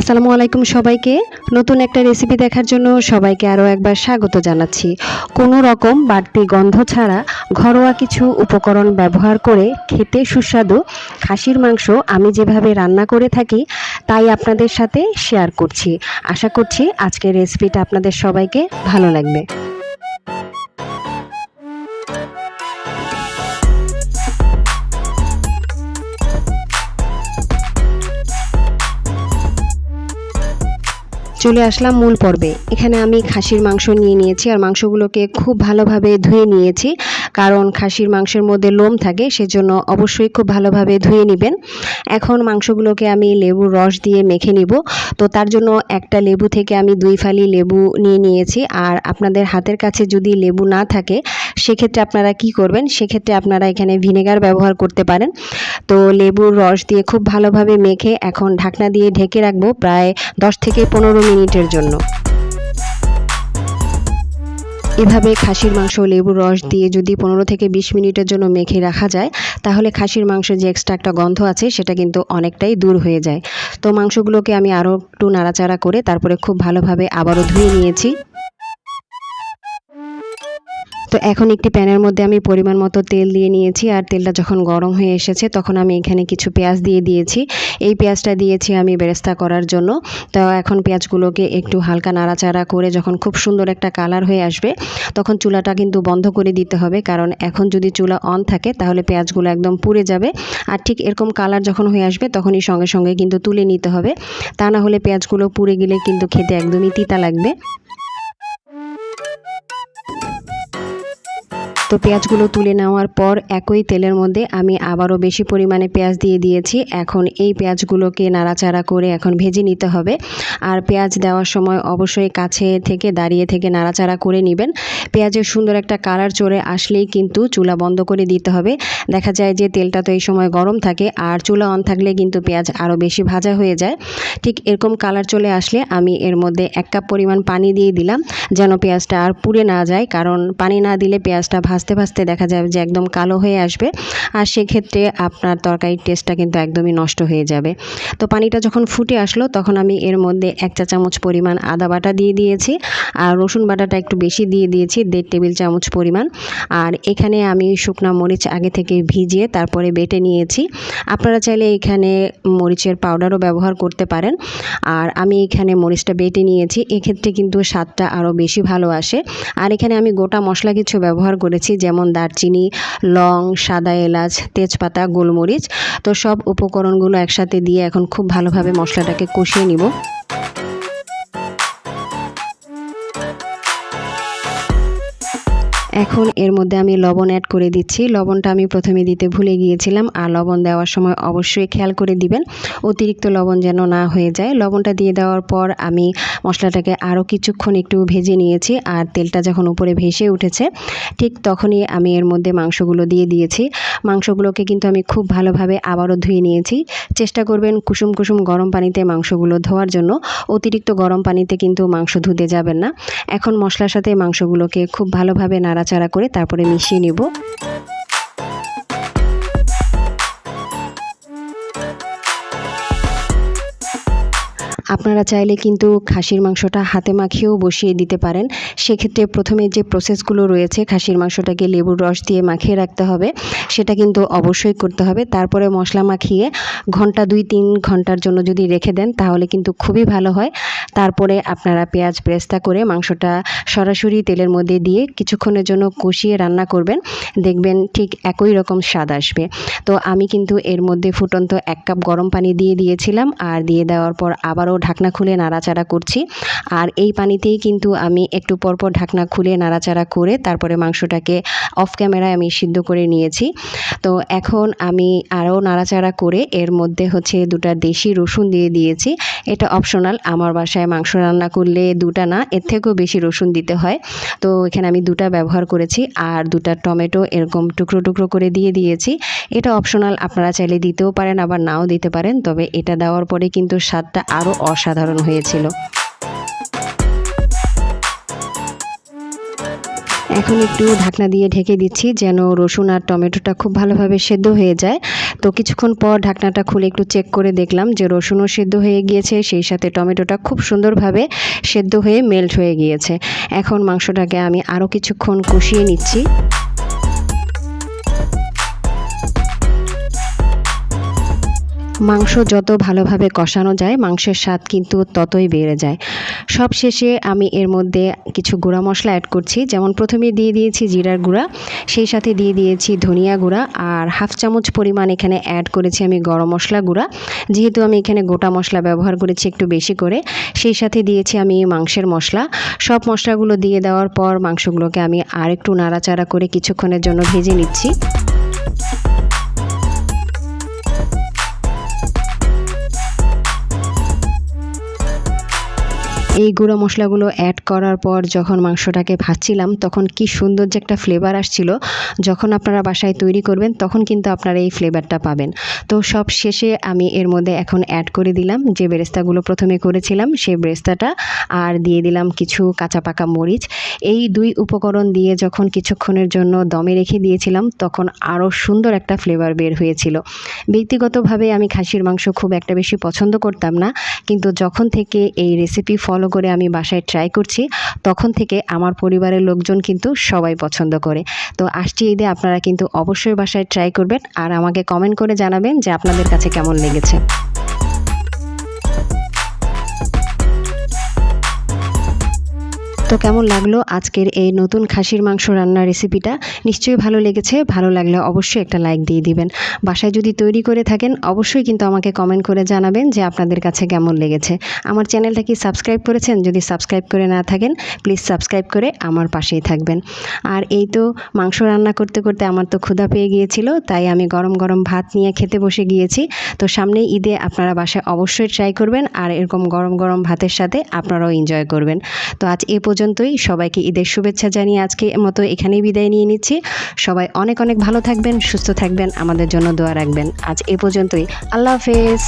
আসসালামু আলাইকুম সবাইকে। নতুন একটা রেসিপি দেখার জন্য সবাইকে আরও একবার স্বাগত জানাচ্ছি। কোনো রকম বাড়তি গন্ধ ছাড়া ঘরোয়া কিছু উপকরণ ব্যবহার করে খেতে সুস্বাদু খাসির মাংস আমি যেভাবে রান্না করে থাকি, তাই আপনাদের সাথে শেয়ার করছি। আশা করছি আজকের রেসিপিটা আপনাদের সবাইকে ভালো লাগবে। চলে আসলাম মূল পর্বে। এখানে আমি খাসির মাংস নিয়ে নিয়েছি আর মাংসগুলোকে খুব ভালোভাবে ধুয়ে নিয়েছি কারণ খাসির মাংসের মধ্যে লোম থাকে সেজন্য অবশ্যই খুব ভালোভাবে ধুয়ে নেবেন। এখন মাংসগুলোকে আমি লেবুর রস দিয়ে মেখে নিব। তো তার জন্য একটা লেবু থেকে আমি দুই ফালি লেবু নিয়ে নিয়েছি। আর আপনাদের হাতের কাছে যদি লেবু না থাকে সেক্ষেত্রে আপনারা কি করবেন? সেক্ষেত্রে আপনারা এখানে ভিনেগার ব্যবহার করতে পারেন। তো লেবুর রস দিয়ে খুব ভালোভাবে মেখে এখন ঢাকনা দিয়ে ঢেকে রাখব প্রায় দশ থেকে পনেরো মিনিটের জন্য। এভাবে খাসির মাংস লেবুর রস দিয়ে যদি পনেরো থেকে বিশ মিনিটের জন্য মেখে রাখা যায়, তাহলে খাসির মাংস যে এক্সট্রা একটা গন্ধ আছে, সেটা কিন্তু অনেকটাই দূর হয়ে যায়। তো মাংসগুলোকে আমি আরও একটু নাড়াচাড়া করে তারপরে খুব ভালোভাবে আবারও ধুয়ে নিয়েছি। তো এখন একটি প্যানের মধ্যে আমি পরিমাণ মতো তেল দিয়ে নিয়েছি আর তেলটা যখন গরম হয়ে এসেছে তখন আমি এখানে কিছু পেঁয়াজ দিয়ে দিয়েছি। এই পেঁয়াজটা দিয়েছি আমি বেরেস্তা করার জন্য। তো এখন পেঁয়াজগুলোকে একটু হালকা নাড়াচাড়া করে যখন খুব সুন্দর একটা কালার হয়ে আসবে তখন চুলাটা কিন্তু বন্ধ করে দিতে হবে। কারণ এখন যদি চুলা অন থাকে তাহলে পেঁয়াজগুলো একদম পুড়ে যাবে। আর ঠিক এরকম কালার যখন হয়ে আসবে তখনই সঙ্গে সঙ্গে কিন্তু তুলে নিতে হবে। তা না হলে পেঁয়াজগুলো পুড়ে গেলে কিন্তু খেতে একদমই তিতা লাগবে। তো পেঁয়াজগুলো তুলে নেওয়ার পর একই তেলের মধ্যে আমি আবারও বেশি পরিমাণে পেঁয়াজ দিয়ে দিয়েছি। এখন এই পেঁয়াজগুলোকে নাড়াচাড়া করে এখন ভেজে নিতে হবে। আর পেঁয়াজ দেওয়ার সময় অবশ্যই কাছে থেকে দাঁড়িয়ে থেকে নাড়াচাড়া করে নেবেন। পেঁয়াজের সুন্দর একটা কালার চড়ে আসলেই কিন্তু চুলা বন্ধ করে দিতে হবে। দেখা যায় যে তেলটা তো এই সময় গরম থাকে আর চুলা অন থাকলে কিন্তু পেঁয়াজ আরও বেশি ভাজা হয়ে যায়। ঠিক এরকম কালার চলে আসলে আমি এর মধ্যে এক কাপ পরিমাণ পানি দিয়ে দিলাম যেন পেঁয়াজটা আর পুড়ে না যায়। কারণ পানি না দিলে পেঁয়াজটা ভাজতে ভাজতে দেখা যাবে যে একদম কালো হয়ে আসবে। আর সেক্ষেত্রে আপনার তরকারির টেস্টটা কিন্তু একদমই নষ্ট হয়ে যাবে। তো পানিটা যখন ফুটে আসলো, তখন আমি এর মধ্যে এক চা চামচ পরিমাণ আদা বাটা দিয়ে দিয়েছি। আর রসুন বাটাটা একটু বেশি দিয়ে দিয়েছি, দেড় টেবিল চামচ পরিমাণ। আর এখানে আমি শুকনো মরিচ আগে থেকে ভিজিয়ে তারপরে বেটে নিয়েছি। আপনারা চাইলে এখানে মরিচের পাউডারও ব্যবহার করতে পারেন। আর আমি এখানে মরিচটা বেটে নিয়েছি। এক্ষেত্রে কিন্তু স্বাদটা আরও বেশি ভালো আসে। আর এখানে আমি গোটা মশলা কিছু ব্যবহার করেছি। যেমন দারচিনি, লং, সাদা এলাচ, তেজপাতা, গোলমরিচ। তো সব উপকরণগুলো একসাথে দিয়ে এখন খুব ভালোভাবে মশলাটাকে কষিয়ে নিব। এখন এর মধ্যে আমি লবণ অ্যাড করে দিচ্ছি। লবণটা আমি প্রথমে দিতে ভুলে গিয়েছিলাম। আর লবণ দেওয়ার সময় অবশ্যই খেয়াল করে দিবেন। অতিরিক্ত লবণ যেন না হয়ে যায়। লবণটা দিয়ে দেওয়ার পর আমি মশলাটাকে আরও কিছুক্ষণ একটু ভেজে নিয়েছি। আর তেলটা যখন উপরে ভেসে উঠেছে, ঠিক তখনই আমি এর মধ্যে মাংসগুলো দিয়ে দিয়েছি। মাংসগুলোকে কিন্তু আমি খুব ভালোভাবে আবারও ধুয়ে নিয়েছি। চেষ্টা করবেন কুসুম কুসুম গরম পানিতে মাংসগুলো ধোয়ার জন্য। অতিরিক্ত গরম পানিতে কিন্তু মাংস ধুতে যাবেন না। এখন মশলার সাথে মাংসগুলোকে খুব ভালোভাবে নাড়াচাড়া করে তারপরে মিশিয়ে নেব। আপনারা চাইলে কিন্তু খাসির মাংসটা হাতে মাখিয়েও বসিয়ে দিতে পারেন। সেক্ষেত্রে প্রথমে যে প্রসেসগুলো রয়েছে, খাসির মাংসটাকে লেবুর রস দিয়ে মাখিয়ে রাখতে হবে। সেটা কিন্তু অবশ্যই করতে হবে। তারপরে মশলা মাখিয়ে ঘণ্টা দুই, তিন ঘণ্টার জন্য যদি রেখে দেন, তাহলে কিন্তু খুবই ভালো হয়। তারপরে আপনারা পেঁয়াজ ব্রেস্তা করে মাংসটা সরাসরি তেলের মধ্যে দিয়ে কিছুক্ষণের জন্য কষিয়ে রান্না করবেন। দেখবেন ঠিক একই রকম স্বাদ আসবে। তো আমি কিন্তু এর মধ্যে ফুটন্ত এক কাপ গরম পানি দিয়ে দিয়েছিলাম। আর দিয়ে দেওয়ার পর আবারও ঢাকনা খুলে নাড়াচাড়া করছি। আর এই পানিতেই কিন্তু আমি একটু পরপর ঢাকনা খুলে নাড়াচাড়া করে তারপরে মাংসটাকে অফ ক্যামেরায় আমি সিদ্ধ করে নিয়েছি। তো এখন আমি আরও নাড়াচাড়া করে এর মধ্যে হচ্ছে দুটা দেশি রসুন দিয়ে দিয়েছি। এটা অপশনাল আমার বাসায় মাংস রান্না করলে দুটা না, এর থেকেও বেশি রসুন দিতে হয়। তো এখানে আমি দুটা ব্যবহার করেছি আর দুটা টমেটো এরকম টুকরো টুকরো করে দিয়ে দিয়েছি। এটা অপশনাল আপনারা চাইলে দিতেও পারেন, আবার নাও দিতে পারেন। তবে এটা দেওয়ার পরে কিন্তু স্বাদটা আরও অসাধারণ হয়েছিল। এখন একটু ঢাকনা দিয়ে ঢেকে দিচ্ছি যেন রসুন আর টমেটোটা খুব ভালোভাবে সেদ্ধ হয়ে যায়। তো কিছুক্ষণ পর ঢাকনাটা খুলে একটু চেক করে দেখলাম যে রসুনও সেদ্ধ হয়ে গিয়েছে, সেই সাথে টমেটোটা খুব সুন্দরভাবে সেদ্ধ হয়ে মেল্ট হয়ে গিয়েছে। এখন মাংসটাকে আমি আরও কিছুক্ষণ কষিয়ে নিচ্ছি। মাংস যত ভালোভাবে কষানো যায়, মাংসের স্বাদ কিন্তু ততই বেড়ে যায়। সব শেষে আমি এর মধ্যে কিছু গুঁড়া মশলা অ্যাড করছি। যেমন প্রথমে দিয়ে দিয়েছি জিরার গুঁড়া, সেই সাথে দিয়ে দিয়েছি ধনিয়া গুঁড়া আর হাফ চামচ পরিমাণ এখানে অ্যাড করেছি আমি গরম মশলা গুঁড়া। যেহেতু আমি এখানে গোটা মশলা ব্যবহার করেছি একটু বেশি করে, সেই সাথে দিয়েছি আমি মাংসের মশলা। সব মশলাগুলো দিয়ে দেওয়ার পর মাংসগুলোকে আমি আর একটু নাড়াচাড়া করে কিছুক্ষণের জন্য ভেজে নিচ্ছি। এই গুঁড়ো মশলাগুলো অ্যাড করার পর যখন মাংসটাকে ভাজছিলাম, তখন কি সুন্দর যে একটা ফ্লেভার আসছিল। যখন আপনারা বাসায় তৈরি করবেন, তখন কিন্তু আপনারা এই ফ্লেভারটা পাবেন। তো সব শেষে আমি এর মধ্যে এখন অ্যাড করে দিলাম যে বেরেস্তাগুলো প্রথমে করেছিলাম, সেই বেরেস্তাটা, আর দিয়ে দিলাম কিছু কাঁচা পাকা মরিচ। এই দুই উপকরণ দিয়ে যখন কিছুক্ষণের জন্য দমে রেখে দিয়েছিলাম, তখন আরও সুন্দর একটা ফ্লেভার বের হয়েছিল। ব্যক্তিগতভাবে আমি খাসির মাংস খুব একটা বেশি পছন্দ করতাম না, কিন্তু যখন থেকে এই রেসিপি ফলো করে আমি বাসায় ট্রাই করছি। তখন থেকে আমার পরিবারের লোকজন কিন্তু সবাই পছন্দ করে। তো আসছি ঈদে আপনারা কিন্তু অবশ্যই বাসায় ট্রাই করবেন। আর আমাকে কমেন্ট করে জানাবেন যে আপনাদের কাছে কেমন লেগেছে। তো কেমন লাগল আজকের এই নতুন খাসির মাংস রান্নার রেসিপিটা? নিশ্চয়ই ভালো লেগেছে। ভালো লাগলে অবশ্যই একটা লাইক দিয়ে দিবেন। বাসায় যদি তৈরি করে থাকেন, অবশ্যই কিন্তু আমাকে কমেন্ট করে জানাবেন যে আপনাদের কাছে কেমন লেগেছে। আমার চ্যানেলটা কি সাবস্ক্রাইব করেছেন? যদি সাবস্ক্রাইব করে না থাকেন, প্লিজ সাবস্ক্রাইব করে আমার পাশেই থাকবেন। আর এই তো মাংস রান্না করতে করতে আমার তো ক্ষুধা পেয়ে গিয়েছিল, তাই আমি গরম গরম ভাত নিয়ে খেতে বসে গিয়েছি। তো সামনেই ঈদে আপনারা বাসায় অবশ্যই ট্রাই করবেন, আর এরকম গরম গরম ভাতের সাথে আপনারাও এনজয় করবেন। তো আজ এ পর্যন্তই। সবাইকে ঈদের শুভেচ্ছা জানিয়ে আজকে মতো এখানেই বিদায় নিয়ে নিচ্ছি। সবাই অনেক অনেক ভালো থাকবেন, সুস্থ থাকবেন। আমাদের জন্য দোয়া রাখবেন। আজ এ পর্যন্তই। আল্লাহ হাফেজ।